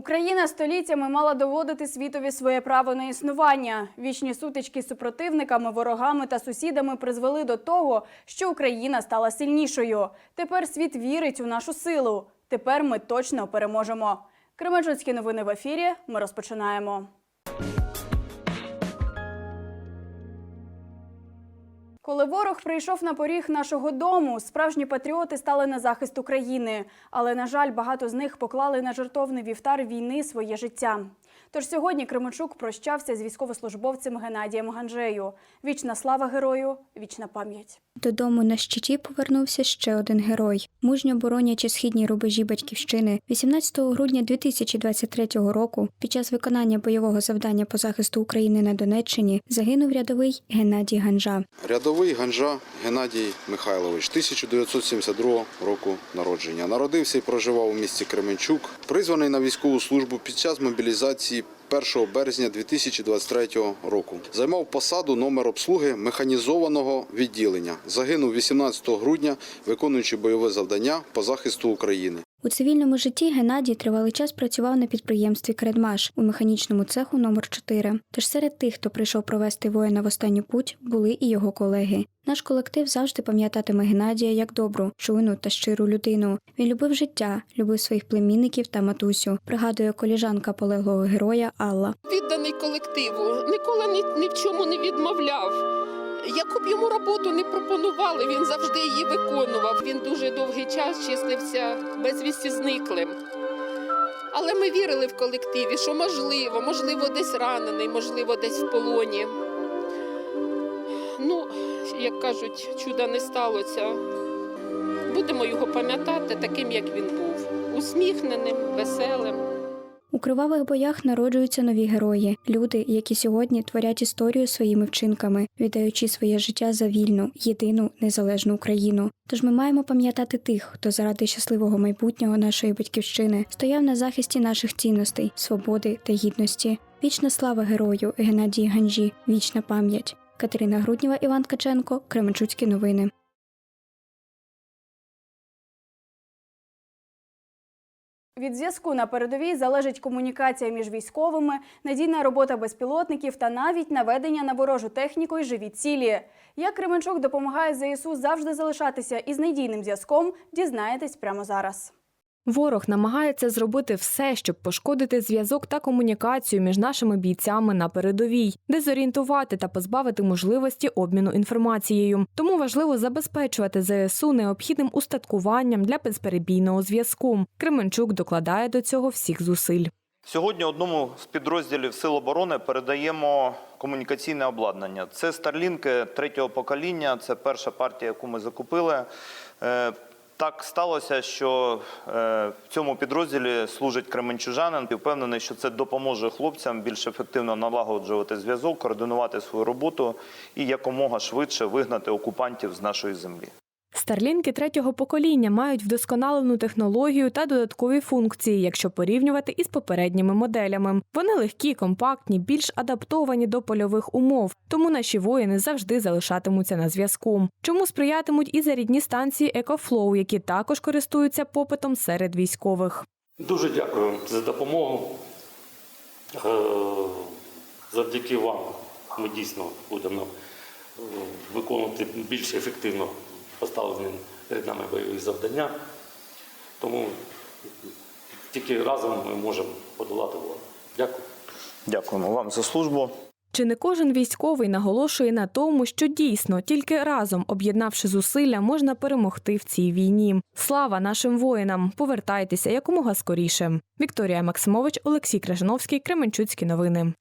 Україна століттями мала доводити світові своє право на існування. Вічні сутички з супротивниками, ворогами та сусідами призвели до того, що Україна стала сильнішою. Тепер світ вірить у нашу силу. Тепер ми точно переможемо. Кременчуцькі новини в ефірі. Ми розпочинаємо. Коли ворог прийшов на поріг нашого дому, справжні патріоти стали на захист України. Але, на жаль, багато з них поклали на жертовний вівтар війни своє життя. Тож сьогодні Кременчук прощався з військовослужбовцем Геннадієм Ганжею. Вічна слава герою, вічна пам'ять. Додому на щиті повернувся ще один герой. Мужньо боронячи східні рубежі батьківщини, 18 грудня 2023 року, під час виконання бойового завдання по захисту України на Донеччині, загинув рядовий Геннадій Ганжа. Рядовий Ганжа Геннадій Михайлович, 1972 року народження. Народився і проживав у місті Кременчук. Призваний на військову службу під час мобілізації 1 березня 2023 року. Займав посаду номер обслуги механізованого відділення. Загинув 18 грудня, виконуючи бойове завдання по захисту України. У цивільному житті Геннадій тривалий час працював на підприємстві Кредмаш у механічному цеху номер 4 Тож серед тих, хто прийшов провести воїна в останню путь, були і його колеги. Наш колектив завжди пам'ятатиме Геннадія як добру, чуйну та щиру людину. Він любив життя, любив своїх племінників та матусю. Пригадує коліжанка полеглого героя Алла. відданий колективу, ніколи ні, ні в чому не відмовляв. Яку б йому роботу не пропонували, він завжди її виконував. Він дуже довгий час числився безвісті зниклим. Але ми вірили в колективі, що можливо, можливо, десь ранений, можливо, десь в полоні. Ну, як кажуть, чуда не сталося. Будемо його пам'ятати таким, як він був, усміхненим, веселим. У кривавих боях народжуються нові герої, люди, які сьогодні творять історію своїми вчинками, віддаючи своє життя за вільну, єдину незалежну Україну. Тож ми маємо пам'ятати тих, хто заради щасливого майбутнього нашої батьківщини стояв на захисті наших цінностей, свободи та гідності. Вічна слава герою Геннадії Ганжі, вічна пам'ять. Катерина Грудніва, Іван Ткаченко, Кременчуцькі новини. Від зв'язку на передовій залежить комунікація між військовими, надійна робота безпілотників та навіть наведення на ворожу техніку і живі цілі. Як Кременчук допомагає ЗСУ завжди залишатися із надійним зв'язком, дізнаєтесь прямо зараз. Ворог намагається зробити все, щоб пошкодити зв'язок та комунікацію між нашими бійцями на передовій, дезорієнтувати та позбавити можливості обміну інформацією. Тому важливо забезпечувати ЗСУ необхідним устаткуванням для безперебійного зв'язку. Кременчук докладає до цього всіх зусиль. Сьогодні одному з підрозділів Сил оборони передаємо комунікаційне обладнання. Це старлінки третього покоління. Це перша партія, яку ми закупили. Так сталося, що е, в цьому підрозділі служить кременчужанин. І Впевнений, що це допоможе хлопцям більш ефективно налагоджувати зв'язок, координувати свою роботу і якомога швидше вигнати окупантів з нашої землі. Старлінки третього покоління мають вдосконалену технологію та додаткові функції, якщо порівнювати із попередніми моделями. Вони легкі, компактні, більш адаптовані до польових умов, тому наші воїни завжди залишатимуться на зв'язку. Чому сприятимуть і зарідні станції EcoFlow, які також користуються попитом серед військових. Дуже дякую за допомогу. Е, Завдяки вам ми дійсно будемо е, виконувати більш ефективно поставлені перед нами бойові завдання. Тому тільки разом ми можемо подолати ворога. Дякую. Дякуємо вам за службу. Чи не кожен військовий наголошує на тому, що дійсно тільки разом, об'єднавши зусилля, можна перемогти в цій війні? Слава нашим воїнам! Повертайтеся якомога скоріше. Вікторія Максимович, Олексій Крижановський, Кременчуцькі новини.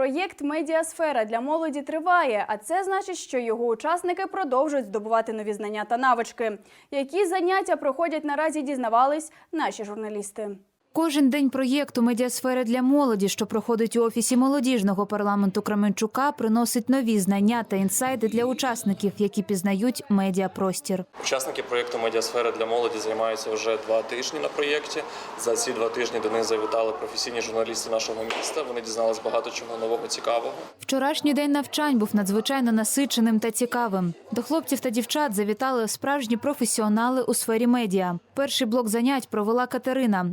Проєкт Медіасфера для молоді триває, а це значить, що його учасники продовжують здобувати нові знання та навички. Які заняття проходять наразі, дізнавались наші журналісти. Кожен день проєкту медіасфери для молоді, що проходить у офісі молодіжного парламенту Кременчука, приносить нові знання та інсайди для учасників, які пізнають медіапростір. Учасники проєкту Медіасфера для молоді займаються вже два тижні на проєкті. За ці два тижні до них завітали професійні журналісти нашого міста. Вони дізнались багато чого нового цікавого. Вчорашній день навчань був надзвичайно насиченим та цікавим. До хлопців та дівчат завітали справжні професіонали у сфері медіа. Перший блок занять провела Катерина,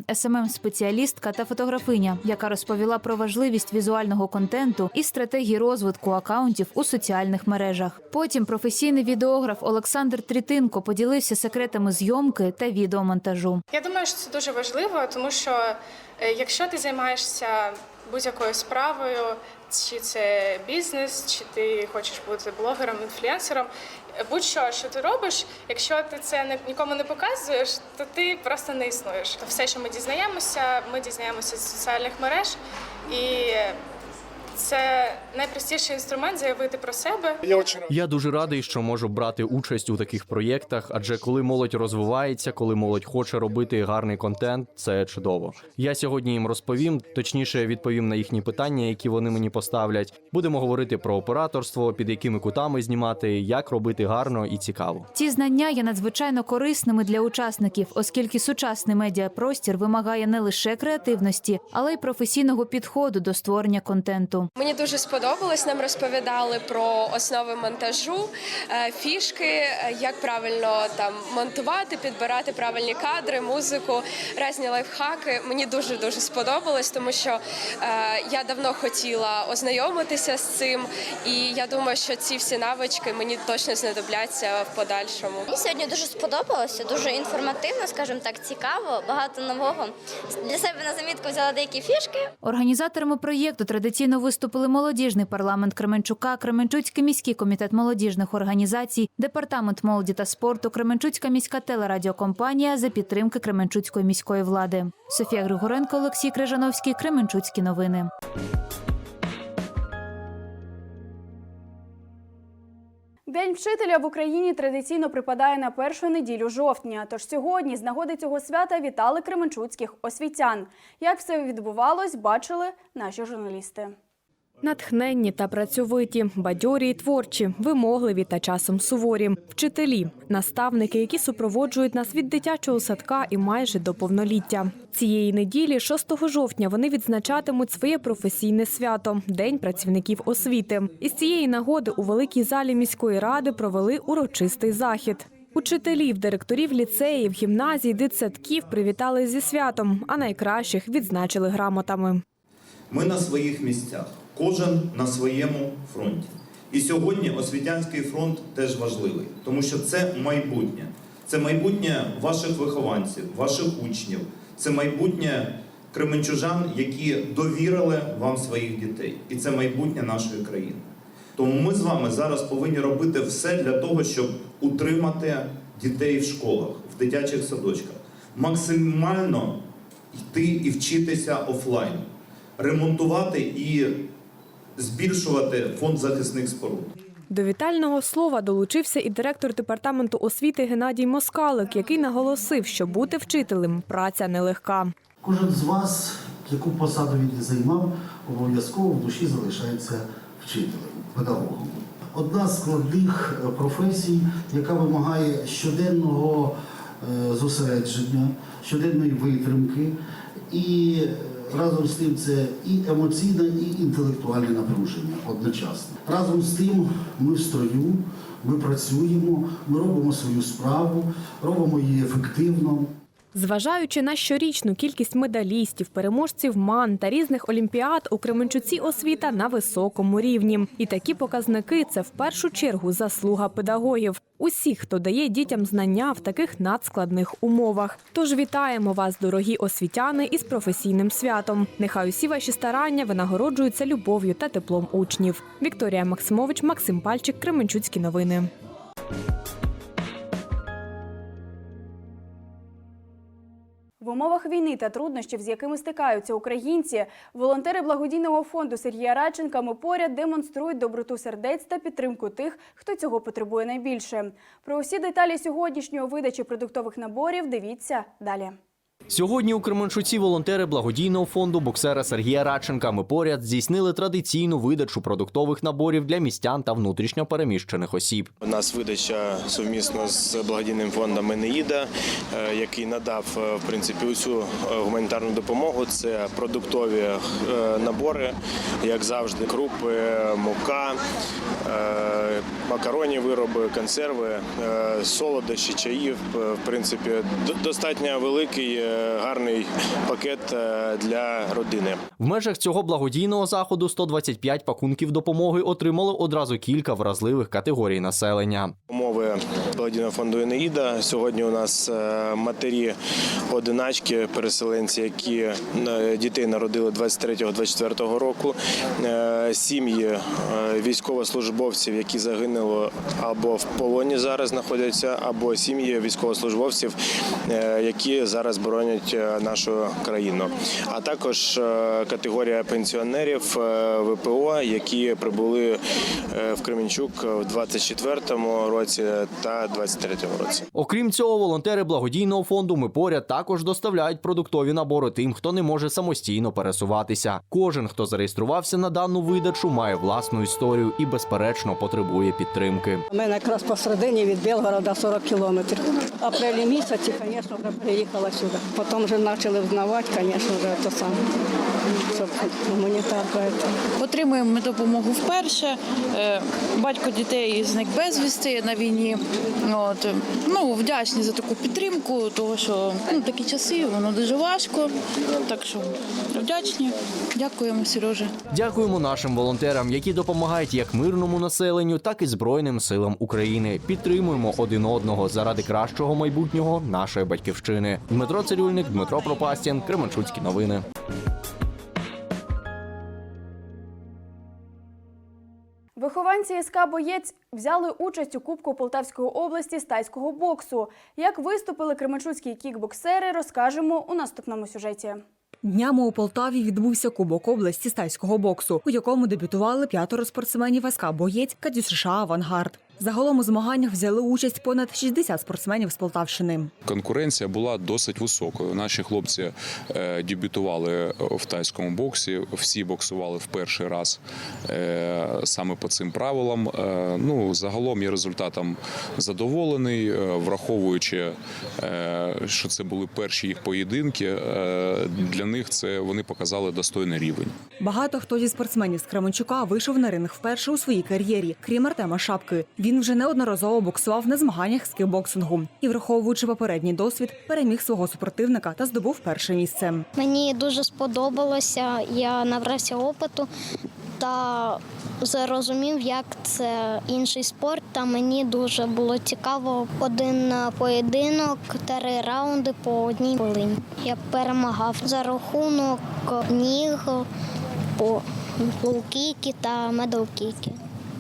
СММ-спеціалістка та фотографиня, яка розповіла про важливість візуального контенту і стратегії розвитку акаунтів у соціальних мережах. Потім професійний відеограф Олександр Трітинко поділився секретами зйомки та відеомонтажу. Я думаю, що це дуже важливо, тому що е, якщо ти займаєшся будь-якою справою, чи це бізнес, чи ти хочеш бути блогером, інфлюенсером, будь-що, що ти робиш, якщо ти це нікому не показуєш, то ти просто не існуєш. Все, що ми дізнаємося, ми дізнаємося з соціальних мереж, і це найпростіший інструмент заявити про себе. Я дуже радий, що можу брати участь у таких проєктах, адже коли молодь розвивається, коли молодь хоче робити гарний контент, це чудово. Я сьогодні їм розповім, точніше відповім на їхні питання, які вони мені поставлять. Будемо говорити про операторство, під якими кутами знімати, як робити гарно і цікаво. Ці знання є надзвичайно корисними для учасників, оскільки сучасний медіапростір вимагає не лише креативності, але й професійного підходу до створення контенту. Мені дуже сподобалось. Нам розповідали про основи монтажу, е, фішки, е, як правильно там монтувати, підбирати правильні кадри, музику, різні лайфхаки. Мені дуже дуже сподобалось, тому що е, я давно хотіла ознайомитися з цим, і я думаю, що ці всі навички мені точно знадобляться в подальшому. Мені сьогодні дуже сподобалося, дуже інформативно, скажімо так, цікаво, багато нового. Для себе на замітку взяла деякі фішки. Організаторами проєкту традиційно виступили молодіжний парламент Кременчука, Кременчуцький міський комітет молодіжних організацій, департамент молоді та спорту, Кременчуцька міська телерадіокомпанія за підтримки Кременчуцької міської влади. Софія Григоренко, Олексій Крижановський, Кременчуцькі новини. День вчителя в Україні традиційно припадає на першу неділю жовтня. Тож сьогодні з нагоди цього свята вітали кременчуцьких освітян. Як все відбувалось, бачили наші журналісти. Натхненні та працьовиті, бадьорі й творчі, вимогливі та часом суворі, вчителі, наставники, які супроводжують нас від дитячого садка і майже до повноліття. Цієї неділі, 6 жовтня, вони відзначатимуть своє професійне свято День працівників освіти. Із цієї нагоди у великій залі міської ради провели урочистий захід. Учителів, директорів ліцеїв, гімназій, дитсадків привітали зі святом, а найкращих відзначили грамотами. Ми на своїх місцях, кожен на своєму фронті. І сьогодні освітянський фронт теж важливий, тому що це майбутнє. Це майбутнє ваших вихованців, ваших учнів, це майбутнє кременчужан, які довірили вам своїх дітей. І це майбутнє нашої країни. Тому ми з вами зараз повинні робити все для того, щоб утримати дітей в школах, в дитячих садочках, максимально йти і вчитися офлайн, ремонтувати і збільшувати фонд захисних споруд. До вітального слова долучився і директор департаменту освіти Геннадій Москалик, який наголосив, що бути вчителем праця нелегка. Кожен з вас, яку посаду він не займав, обов'язково в душі залишається вчителем, педагогом. Одна з складних е, професій, яка вимагає щоденного е, зосередження, щоденної витримки, і е, разом з тим це і емоційне, і інтелектуальне напруження одночасно. Разом з тим ми в строю, ми працюємо, ми робимо свою справу, робимо її ефективно. Зважаючи на щорічну кількість медалістів, переможців МАН та різних олімпіад, у Кременчуці освіта на високому рівні. І такі показники це в першу чергу заслуга педагогів. Усіх, хто дає дітям знання в таких надскладних умовах. Тож вітаємо вас, дорогі освітяни, із професійним святом. Нехай усі ваші старання винагороджуються любов'ю та теплом учнів. Вікторія Максимович, Максим Пальчик, Кременчуцькі новини. В умовах війни та труднощів, з якими стикаються українці, волонтери благодійного фонду Сергія Радченка поряд демонструють доброту сердець та підтримку тих, хто цього потребує найбільше. Про усі деталі сьогоднішньої видачі продуктових наборів дивіться далі. Сьогодні у Кременчуці волонтери благодійного фонду боксера Сергія Радченка ми поряд здійснили традиційну видачу продуктових наборів для містян та внутрішньо переміщених осіб. У нас видача сумісно з благодійним фондом Енеїда, е, який надав е, принципі усю е, гуманітарну допомогу. Це продуктові набори, як завжди, крупи, мука, макаронні вироби, консерви, е, солодощі, чаїв. Е, В принципі, достатньо великий е, гарний пакет для родини. В межах цього благодійного заходу 125 пакунків допомоги отримали одразу кілька вразливих категорій населення. Умови благодійного фонду Енеїда. Сьогодні у нас е, матері одиначки, переселенці, які е, дітей народили 23-24 року, е, сім'ї військовослужбовців, які загинули або в полоні зараз знаходяться, або сім'ї військовослужбовців, які зараз боронять нашу країну. А також категорія пенсіонерів ВПО, які прибули в Кременчук в 24-му році та 23-му році. Окрім цього, волонтери благодійного фонду Ми поряд також доставляють продуктові набори тим, хто не може самостійно пересуватися. Кожен, хто зареєструвався на дану видачу, має власну історію і безперечно потребує підтримки. У мене якраз посередині від Білгорода 40 кілометрів. Апрелі місяці, звісно, вже переїхала сюди. Потім вже почали взнавати, звісно, вже це саме. Гуманітарка. Отримуємо ми допомогу вперше. Е, Батько дітей зник безвісти на війні. От. Ну, вдячні за таку підтримку, тому що ну, такі часи, воно дуже важко. Так що вдячні. Дякуємо, Сережа. Дякуємо нашим волонтерам, які допомагають як мирному населенню, так і Збройним силам України. Підтримуємо один одного заради кращого майбутнього нашої батьківщини. Дмитро Цирюльник, Дмитро Пропастін, Кременчуцькі новини. Вихованці СК Боєць взяли участь у Кубку Полтавської області з тайського боксу. Як виступили кременчуцькі кікбоксери, розкажемо у наступному сюжеті. Днями у Полтаві відбувся Кубок області з тайського боксу, у якому дебютували п'ятеро спортсменів СК «Боєць» Кадю США «Авангард». Загалом у змаганнях взяли участь понад 60 спортсменів з Полтавщини. Конкуренція була досить високою. Наші хлопці е, дебютували в тайському боксі. Всі боксували в перший раз е, саме по цим правилам. Е, ну загалом я результатом задоволений, враховуючи, що це були перші їх поєдинки. Для них це вони показали достойний рівень. Багато хто зі спортсменів з Кременчука вийшов на ринг вперше у своїй кар'єрі, крім Артема Шапки. Він вже неодноразово боксував на змаганнях з кікбоксингу і, враховуючи попередній досвід, переміг свого супротивника та здобув перше місце. Мені дуже сподобалося, я набрався опиту та зрозумів, як це інший спорт. Та мені дуже було цікаво. Один поєдинок, три раунди по одній хвилині. Я перемагав за рахунок ніг по полкіки та медалкіки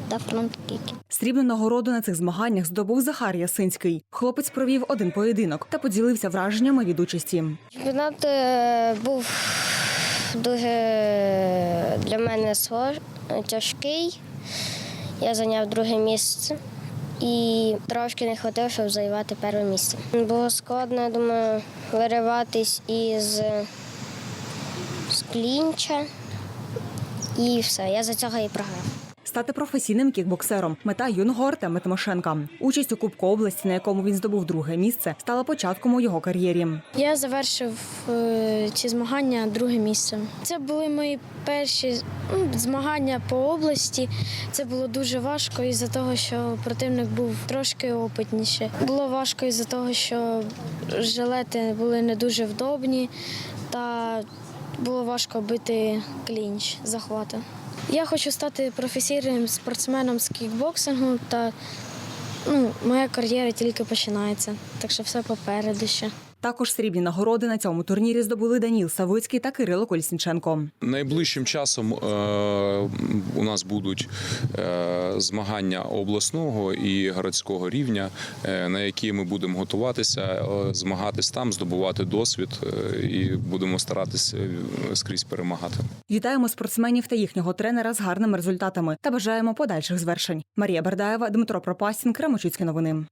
та фронткіки. Срібну нагороду на цих змаганнях здобув Захар Ясинський. Хлопець провів один поєдинок та поділився враженнями від участі. Чемпіонат е, був дуже для мене тяжкий. Я зайняв друге місце і трошки не хватило, щоб займати перше місце. Було складно, я думаю, вириватись із з клінча. І все, я за цього і програв. Стати професійним кікбоксером мета юного Артема Тимошенка. Участь у Кубку області, на якому він здобув друге місце, стала початком у його кар'єрі. Я завершив е, ці змагання друге місце. Це були мої перші ну, змагання по області. Це було дуже важко із-за того, що противник був трошки опитніше. Було важко із-за того, що жилети були не дуже вдобні, та було важко бити клінч захвати. Я хочу стати професійним спортсменом з кікбоксингу, та ну, моя кар'єра тільки починається, так що все попереду ще. Також срібні нагороди на цьому турнірі здобули Даніл Савицький та Кирило Колісніченко. Найближчим часом е, у нас будуть е, змагання обласного і городського рівня, е, на які ми будемо готуватися, змагатись там, здобувати досвід і будемо старатися скрізь перемагати. Вітаємо спортсменів та їхнього тренера з гарними результатами та бажаємо подальших звершень. Марія Бердаєва, Дмитро Пропастін, Кремочуцькі новини.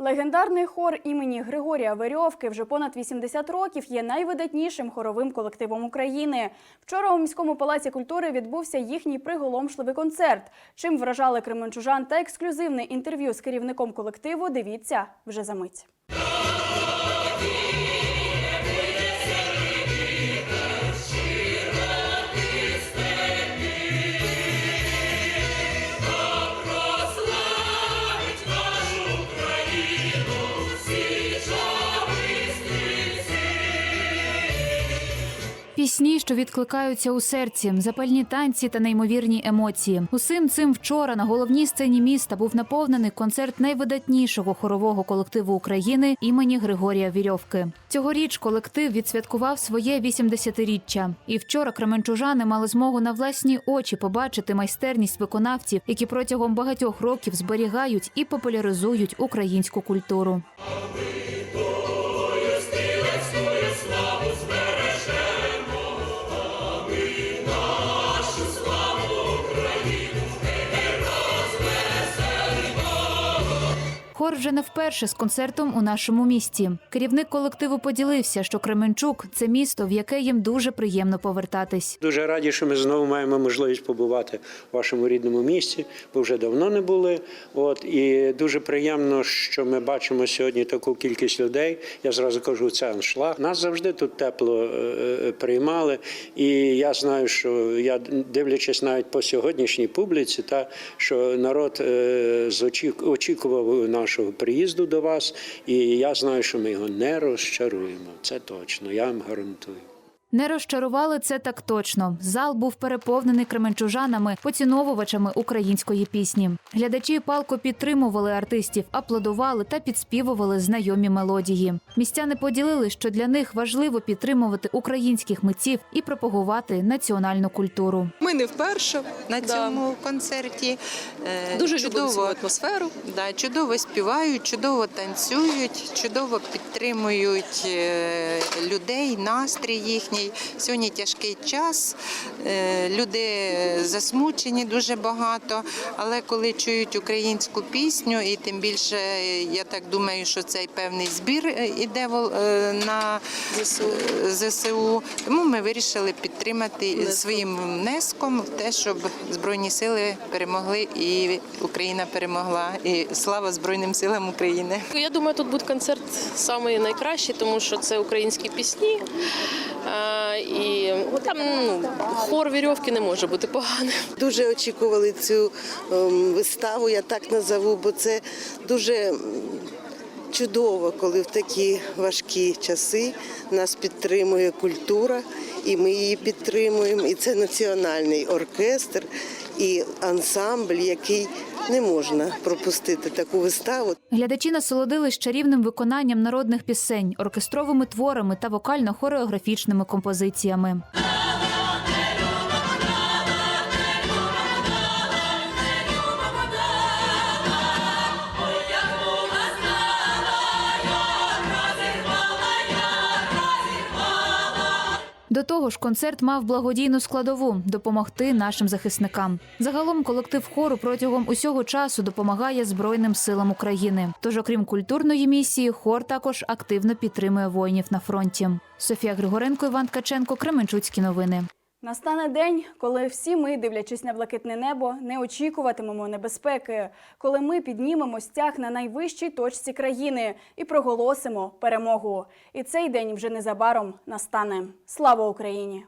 Легендарний хор імені Григорія Верьовки вже понад 80 років є найвидатнішим хоровим колективом України. Вчора у міському палаці культури відбувся їхній приголомшливий концерт. Чим вражали кременчужан та ексклюзивне інтерв'ю з керівником колективу. Дивіться вже за мить. Пісні, що відкликаються у серці, запальні танці та неймовірні емоції. Усім цим вчора на головній сцені міста був наповнений концерт найвидатнішого хорового колективу України імені Григорія Вірьовки. Цьогоріч колектив відсвяткував своє 80-річчя. І вчора кременчужани мали змогу на власні очі побачити майстерність виконавців, які протягом багатьох років зберігають і популяризують українську культуру. Хор вже не вперше з концертом у нашому місті. Керівник колективу поділився, що Кременчук це місто, в яке їм дуже приємно повертатись. Дуже раді, що ми знову маємо можливість побувати в вашому рідному місті, бо вже давно не були. От і дуже приємно, що ми бачимо сьогодні таку кількість людей. Я зразу кажу, це аншлаг. Нас завжди тут тепло е, е, приймали. І я знаю, що я дивлячись навіть по сьогоднішній публіці, та що народ е, очікував нашого приїзду до вас, і я знаю, що ми його не розчаруємо. Це точно, я вам гарантую. Не розчарували це так точно. Зал був переповнений кременчужанами, поціновувачами української пісні. Глядачі палко підтримували артистів, аплодували та підспівували знайомі мелодії. Містяни поділили, що для них важливо підтримувати українських митців і пропагувати національну культуру. Ми не вперше на цьому концерті. Е, Дуже цю атмосферу. Да, чудово співають, чудово танцюють, чудово підтримують е, людей, настрій їхній. Сьогодні тяжкий час. е, Люди засмучені дуже багато, але коли чують українську пісню, і тим більше я так думаю, що цей певний збір е, іде е, на ЗСУ. Тому ми вирішили підтримати своїм внеском в те, щоб Збройні сили перемогли і Україна перемогла. І слава Збройним силам України. Я думаю, тут буде концерт найкращий, тому що це українські пісні. І там ну, хор вірьовки не може бути поганим. Дуже очікували цю ем, виставу, я так назову, бо це дуже чудово, коли в такі важкі часи нас підтримує культура, і ми її підтримуємо. І це національний оркестр і ансамбль, який не можна пропустити таку виставу. Глядачі насолодились чарівним виконанням народних пісень, оркестровими творами та вокально-хореографічними композиціями. До того ж, концерт мав благодійну складову допомогти нашим захисникам. Загалом колектив хору протягом усього часу допомагає Збройним силам України. Тож, окрім культурної місії, хор також активно підтримує воїнів на фронті. Софія Григоренко, Іван Ткаченко, Кременчуцькі новини. Настане день, коли всі ми, дивлячись на блакитне небо, не очікуватимемо небезпеки, коли ми піднімемо стяг на найвищій точці країни і проголосимо перемогу. І цей день вже незабаром настане. Слава Україні!